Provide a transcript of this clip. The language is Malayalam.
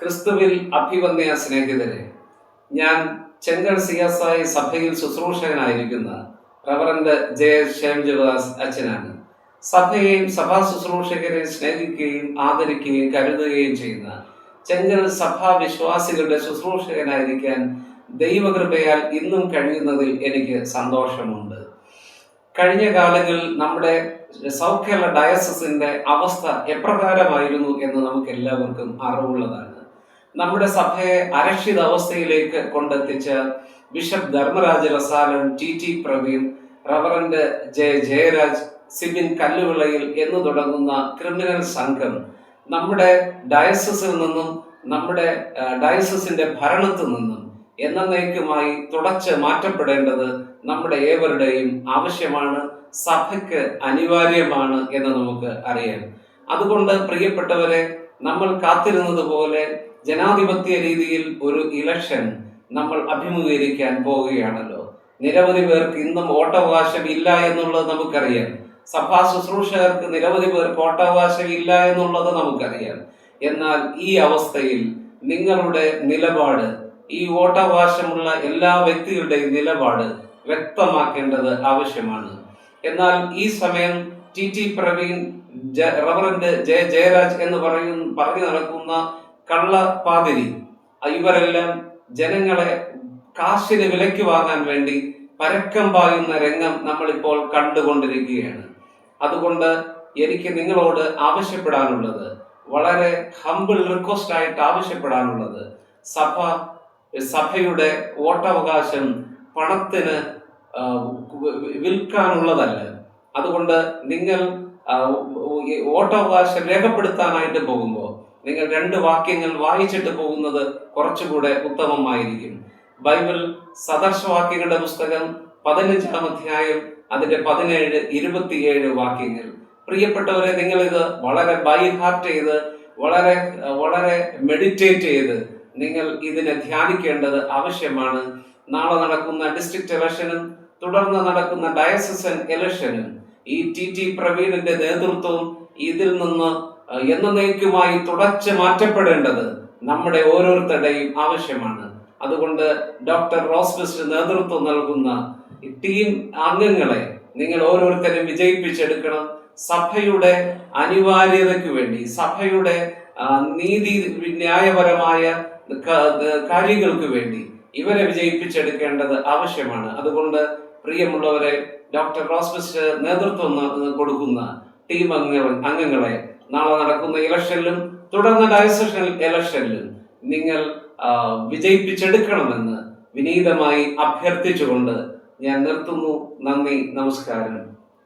ക്രിസ്തുവിൽ അഭിവന്യ സ്നേഹിതരെ. ഞാൻ ചെങ്കൽ സി എസ് ഐ സഭയിൽ ശുശ്രൂഷകനായിരിക്കുന്ന റവറന്റ് ജെ ശ്യാംജവാസ് അച്ഛനാണ്. സഭയെയും സഭാ ശുശ്രൂഷകരെ സ്നേഹിക്കുകയും ആദരിക്കുകയും കരുതുകയും ചെയ്യുന്ന ചെങ്കൽ സഭാ വിശ്വാസികളുടെ ശുശ്രൂഷകനായിരിക്കാൻ ദൈവകൃപയാൽ ഇന്നും കഴിയുന്നതിൽ എനിക്ക് സന്തോഷമുണ്ട്. കഴിഞ്ഞ കാലങ്ങളിൽ നമ്മുടെ സൗഖ്യ ഡയസസിന്റെ അവസ്ഥ എപ്രകാരമായിരുന്നു എന്ന് നമുക്ക് എല്ലാവർക്കും അറിവുള്ളതാണ്. നമ്മുടെ സഭയെ അരക്ഷിത അവസ്ഥയിലേക്ക് കൊണ്ടെത്തിച്ച bishop Dharmaraj Rasalam T T Praveen reverend J Jayaraj Sibin Kalluvilayil എന്ന് തുടങ്ങുന്ന ക്രിമിനൽ സംഘം നമ്മുടെ ഡയസസിൽ നിന്നും നമ്മുടെ ഡയസസിന്റെ ഭരണത്തിൽ നിന്നും എന്നേക്കുമായി തുടച്ച് മാറ്റപ്പെടേണ്ടത് നമ്മുടെ ഏവരുടെയും ആവശ്യമാണ് സഭയ്ക്ക് അനിവാര്യമാണ് എന്ന് നമുക്ക് അറിയാം. അതുകൊണ്ട് പ്രിയപ്പെട്ടവരെ നമ്മൾ കാത്തിരുന്നത് പോലെ ജനാധിപത്യ രീതിയിൽ ഒരു ഇലക്ഷൻ നമ്മൾ അഭിമുഖീകരിക്കാൻ പോവുകയാണല്ലോ. നിരവധി പേർക്ക് ഇന്നും വോട്ടവകാശം ഇല്ല എന്നുള്ളത് നമുക്കറിയാം. സഭാ ശുശ്രൂഷകർക്ക് നിരവധി പേർക്ക് വോട്ടവകാശം ഇല്ല എന്നുള്ളത് നമുക്കറിയാം. എന്നാൽ ഈ അവസ്ഥയിൽ നിങ്ങളുടെ നിലപാട് ഈ വോട്ടവകാശമുള്ള എല്ലാ വ്യക്തികളുടെയും നിലപാട് വ്യക്തമാക്കേണ്ടത് ആവശ്യമാണ്. എന്നാൽ ഈ സമയം T T Praveen reverend Jaya Jayaraj എന്ന് പറയുന്ന പറഞ്ഞു നടക്കുന്ന കള്ളപ്പാതിരി. ഇവരെല്ലാം ജനങ്ങളെ കാശിന് വിലയ്ക്ക് വാങ്ങാൻ വേണ്ടി പരക്കം പായുന്ന രംഗം നമ്മളിപ്പോൾ കണ്ടുകൊണ്ടിരിക്കുകയാണ്. അതുകൊണ്ട് എനിക്ക് നിങ്ങളോട് ആവശ്യപ്പെടാനുള്ളത് വളരെ ഹമ്പിൾ റിക്വസ്റ്റ് ആയിട്ട് ആവശ്യപ്പെടാനുള്ളത് സഭ സഭയുടെ വോട്ടവകാശം പണത്തിന് വിൽക്കാനുള്ളതല്ല. അതുകൊണ്ട് നിങ്ങൾ വോട്ടവകാശം രേഖപ്പെടുത്താനായിട്ട് പോകുമ്പോൾ നിങ്ങൾ രണ്ട് വാക്യങ്ങൾ വായിച്ചിട്ട് പോകുന്നത് കുറച്ചുകൂടെ ഉത്തമമായിരിക്കും. ബൈബിൾ സദർശവാക്യങ്ങളുടെ പുസ്തകം പതിനഞ്ചാം അധ്യായം അതിന്റെ പതിനേഴ് ഇരുപത്തിയേഴ് വാക്യങ്ങൾ. പ്രിയപ്പെട്ടവരെ നിങ്ങൾ ഇത് വളരെ ബൈ ഹാർട്ട് ചെയ്ത് വളരെ വളരെ മെഡിറ്റേറ്റ് ചെയ്ത് നിങ്ങൾ ഇതിനെ ധ്യാനിക്കേണ്ടത് ആവശ്യമാണ്. നാളെ നടക്കുന്ന ഡിസ്ട്രിക്ട് ഇലക്ഷനും തുടർന്ന് നടക്കുന്ന ഡയസസൻ ഇലക്ഷനും ഈ ടി ടി പ്രവീണിന്റെ നേതൃത്വവും ഇതിൽ നിന്ന് എന്നേക്കുമായി തുടച്ചു മാറ്റപ്പെടേണ്ടത് നമ്മുടെ ഓരോരുത്തരുടെയും ആവശ്യമാണ്. അതുകൊണ്ട് ഡോക്ടർ റോസ്ബിസ്റ്റ് നേതൃത്വം നൽകുന്ന ടീം അംഗങ്ങളെ നിങ്ങൾ ഓരോരുത്തരും വിജയിപ്പിച്ചെടുക്കണം. സഭയുടെ അനിവാര്യതയ്ക്ക് വേണ്ടി സഭയുടെ നീതി ന്യായപരമായ കാര്യങ്ങൾക്ക് വേണ്ടി ഇവരെ വിജയിപ്പിച്ചെടുക്കേണ്ടത് ആവശ്യമാണ്. അതുകൊണ്ട് പ്രിയമുള്ളവരെ ഡോക്ടർ റോസ്ബിസ്റ്റ് നേതൃത്വം കൊടുക്കുന്ന ടീം അംഗങ്ങളെ നാളെ നടക്കുന്ന ഇലക്ഷനിലും തുടർന്ന് ഡയസഷൻ ഇലക്ഷനിലും നിങ്ങൾ വിജയിപ്പിച്ചെടുക്കണമെന്ന് വിനീതമായി അഭ്യർത്ഥിച്ചുകൊണ്ട് ഞാൻ നിർത്തുന്നു. നന്ദി നമസ്കാരം.